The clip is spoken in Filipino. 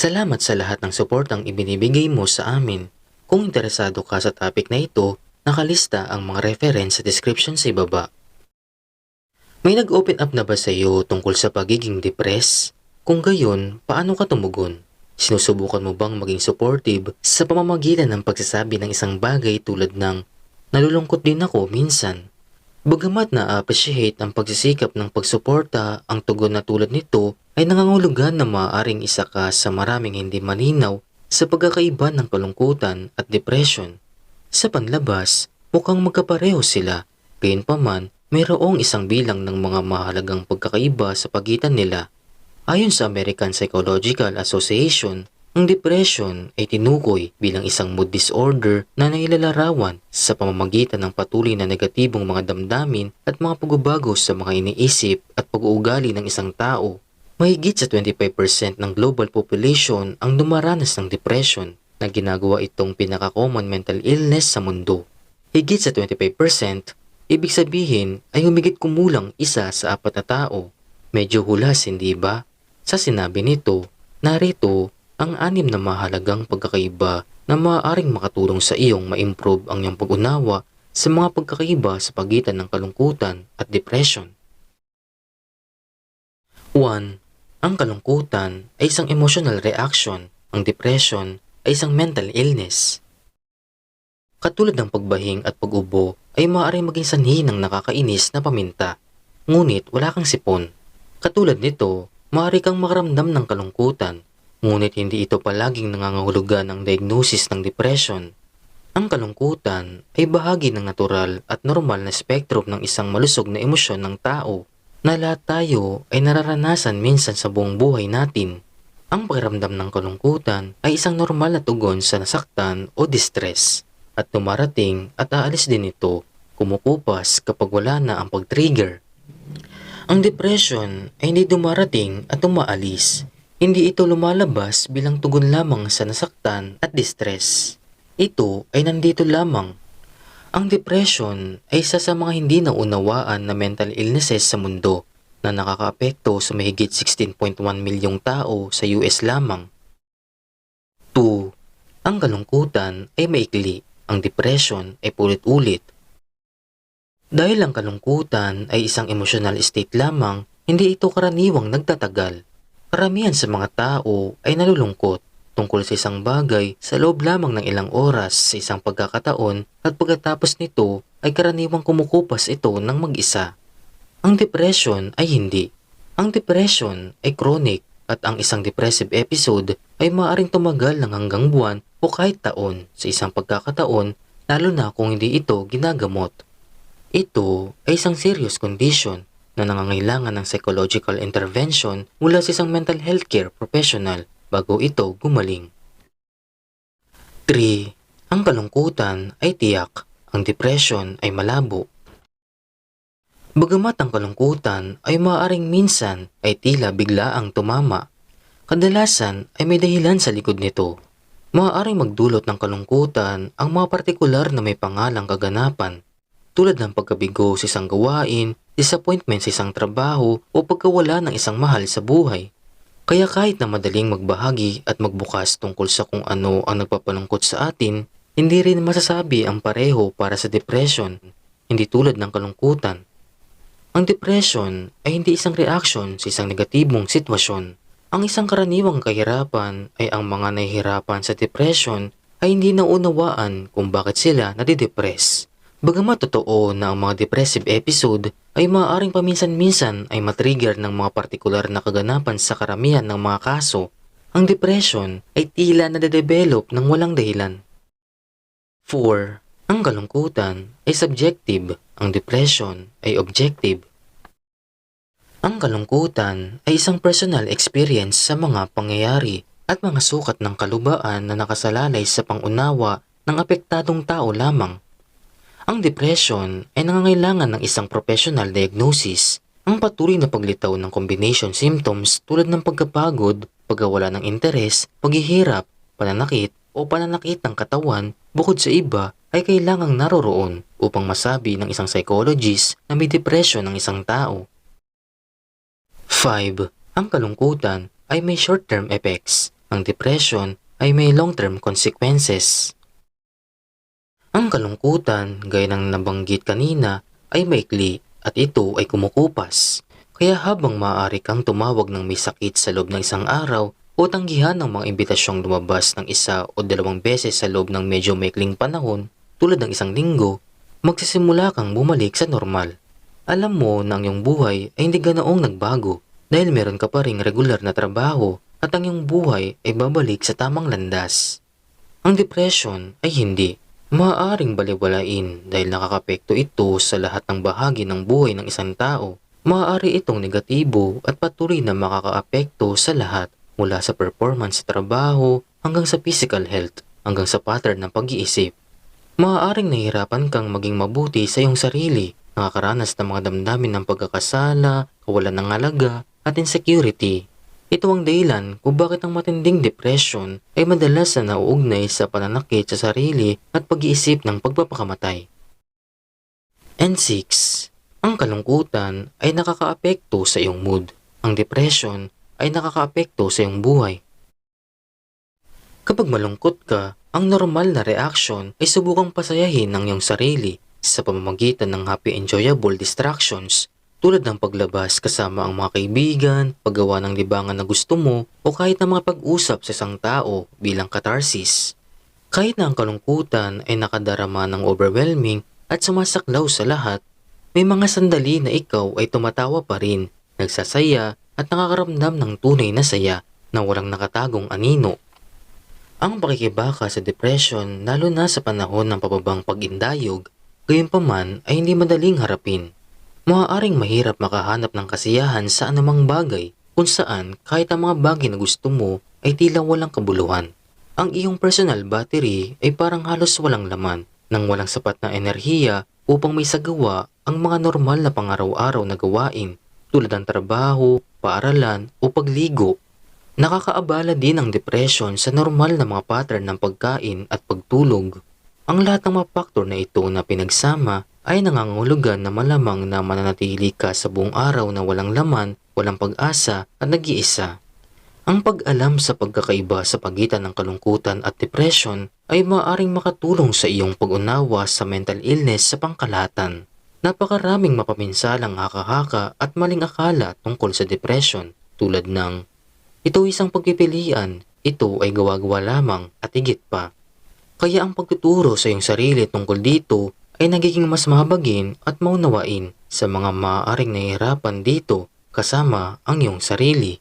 Salamat sa lahat ng suportang ibinibigay mo sa amin. Kung interesado ka sa topic na ito, nakalista ang mga reference sa description sa ibaba. May nag-open up na ba sa iyo tungkol sa pagiging depressed? Kung gayon, paano ka tumugon? Sinusubukan mo bang maging supportive sa pamamagitan ng pagsasabi ng isang bagay tulad ng Nalulungkot din ako minsan. Bagamat na-appreciate ang pagsisikap ng pagsuporta, ang tugon na tulad nito ay nangangulugan na maaaring isa ka sa maraming hindi malinaw sa pagkakaiba ng kalungkutan at depression. Sa panlabas, mukhang magkapareho sila, gayunpaman mayroong isang bilang ng mga mahalagang pagkakaiba sa pagitan nila. Ayon sa American Psychological Association, ang depression ay tinukoy bilang isang mood disorder na nailalarawan sa pamamagitan ng patuloy na negatibong mga damdamin at mga pagbabago sa mga iniisip at pag-uugali ng isang tao. Mahigit sa 25% ng global population ang dumaranas ng depression na ginagawa itong pinaka-common mental illness sa mundo. Higit sa 25%, ibig sabihin ay humigit kumulang isa sa apat na tao. Medyo hulas, hindi ba? Sa sinabi nito, narito ang anim na mahalagang pagkakaiba na maaaring makatulong sa iyong ma-improve ang iyong pag-unawa sa mga pagkakaiba sa pagitan ng kalungkutan at depression. 1. Ang kalungkutan ay isang emotional reaction, ang depression ay isang mental illness. Katulad ng pagbahing at pag-ubo ay maaaring maging sanhi ng nakakainis na paminta, ngunit wala kang sipon. Katulad nito, maaari kang makaramdam ng kalungkutan Ngunit hindi ito palaging nangangahulugan ng diagnosis ng depression. Ang kalungkutan ay bahagi ng natural at normal na spektrum ng isang malusog na emosyon ng tao na lahat tayo ay nararanasan minsan sa buong buhay natin. Ang pakiramdam ng kalungkutan ay isang normal na tugon sa nasaktan o distress at dumarating at aalis din ito kumukupas kapag wala na ang pag-trigger. Ang depression ay hindi dumarating at umaalis hindi ito lumalabas bilang tugon lamang sa nasaktan at distress. Ito ay nandito lamang. Ang depression ay isa sa mga hindi naunawaan na mental illnesses sa mundo na nakakaapekto sa mahigit 16.1 milyong tao sa US lamang. 2. Ang kalungkutan ay maikli, ang depression ay pulit-ulit. Dahil ang kalungkutan ay isang emotional state lamang, hindi ito karaniwang nagtatagal. Karamihan sa mga tao ay nalulungkot tungkol sa isang bagay sa loob lamang ng ilang oras sa isang pagkakataon at pagkatapos nito ay karaniwang kumukupas ito ng mag-isa. Ang depression ay hindi. Ang depression ay chronic at ang isang depressive episode ay maaaring tumagal ng hanggang buwan o kahit taon sa isang pagkakataon lalo na kung hindi ito ginagamot. Ito ay isang serious condition na nangangailangan ng psychological intervention mula sa isang mental health care professional bago ito gumaling. 3. Ang kalungkutan ay tiyak, ang depression ay malabo. Bagamat ang kalungkutan ay maaaring minsan ay tila bigla ang tumama, kadalasan ay may dahilan sa likod nito. Maaaring magdulot ng kalungkutan ang mga partikular na may pangalang kaganapan tulad ng pagkabigo sa isang gawain, disappointment sa isang trabaho o pagkawala ng isang mahal sa buhay. Kaya kahit na madaling magbahagi at magbukas tungkol sa kung ano ang nagpapalungkot sa atin, hindi rin masasabi ang pareho para sa depression, hindi tulad ng kalungkutan. Ang depression ay hindi isang reaksyon sa isang negatibong sitwasyon. Ang isang karaniwang kahirapan ay ang mga nahihirapan sa depression ay hindi naunawaan kung bakit sila nadidepress. Bagamat totoo na ang mga depressive episode ay maaaring paminsan-minsan ay matrigger ng mga partikular na kaganapan sa karamihan ng mga kaso, ang depression ay tila nade-develop ng walang dahilan. 4. Ang kalungkutan ay subjective, ang depression ay objective. Ang kalungkutan ay isang personal experience sa mga pangyayari at mga sukat ng kalubaan na nakasalalay sa pangunawa ng apektadong tao lamang ang depression ay nangangailangan ng isang professional diagnosis. Ang patuloy na paglitaw ng combination symptoms tulad ng pagkapagod, pagkawala ng interes, paghihirap, pananakit o pananakit ng katawan bukod sa iba ay kailangang naroroon upang masabi ng isang psychologist na may depression ng isang tao. 5. Ang kalungkutan ay may short-term effects. ang depression ay may long-term consequences. Ang kalungkutan, gaya ng nabanggit kanina, ay maikli at ito ay kumukupas. Kaya habang maaari kang tumawag ng may sakit sa loob ng isang araw o tanggihan ng mga imbitasyong lumabas ng isa o dalawang beses sa loob ng medyo maikling panahon tulad ng isang linggo, magsisimula kang bumalik sa normal. Alam mo na ang iyong buhay ay hindi ganoong nagbago dahil meron ka pa ring regular na trabaho at ang iyong buhay ay babalik sa tamang landas. Ang depression ay hindi. Maaaring baliwalain dahil nakakapekto ito sa lahat ng bahagi ng buhay ng isang tao. Maaari itong negatibo at patuloy na makakaapekto sa lahat mula sa performance sa trabaho hanggang sa physical health hanggang sa pattern ng pag-iisip. Maaaring nahihirapan kang maging mabuti sa iyong sarili, nakakaranas ng mga damdamin ng pagkakasala, kawalan ng halaga, at insecurity. Ito ang dahilan kung bakit ang matinding depression ay madalas na nauugnay sa pananakit sa sarili at pag-iisip ng pagpapakamatay. And 6. Ang kalungkutan ay nakakaapekto sa iyong mood. Ang depression ay nakakaapekto sa iyong buhay. Kapag malungkot ka, ang normal na reaction ay subukang pasayahin ng iyong sarili sa pamamagitan ng happy enjoyable distractions tulad ng paglabas kasama ang mga kaibigan, paggawa ng libangan na gusto mo, o kahit na mga pag-usap sa isang tao bilang catharsis. Kahit na ang kalungkutan ay nakadarama ng overwhelming at sumasaklaw sa lahat, may mga sandali na ikaw ay tumatawa pa rin, nagsasaya at nakakaramdam ng tunay na saya na walang nakatagong anino. Ang pakikibaka sa depression lalo na sa panahon ng pababang pag-indayog, gayunpaman ay hindi madaling harapin. Maaaring mahirap makahanap ng kasiyahan sa anumang bagay kung saan kahit ang mga bagay na gusto mo ay tila walang kabuluhan. Ang iyong personal battery ay parang halos walang laman nang walang sapat na enerhiya upang may sagawa ang mga normal na pangaraw-araw na gawain tulad ng trabaho, paaralan o pagligo. Nakakaabala din ang depression sa normal na mga pattern ng pagkain at pagtulog. Ang lahat ng mga faktor na ito na pinagsama ay nangangulugan na malamang na mananatili ka sa buong araw na walang laman, walang pag-asa at nag-iisa. Ang pag-alam sa pagkakaiba sa pagitan ng kalungkutan at depression ay maaaring makatulong sa iyong pag-unawa sa mental illness sa pangkalahatan. Napakaraming mapaminsalang haka-haka at maling akala tungkol sa depression tulad ng ito isang pagpipilian, ito ay gawa-gawa lamang at higit pa. Kaya ang pagtuturo sa iyong sarili tungkol dito ay nagiging mas mahabagin at maunawain sa mga maaaring nahihirapan dito kasama ang iyong sarili.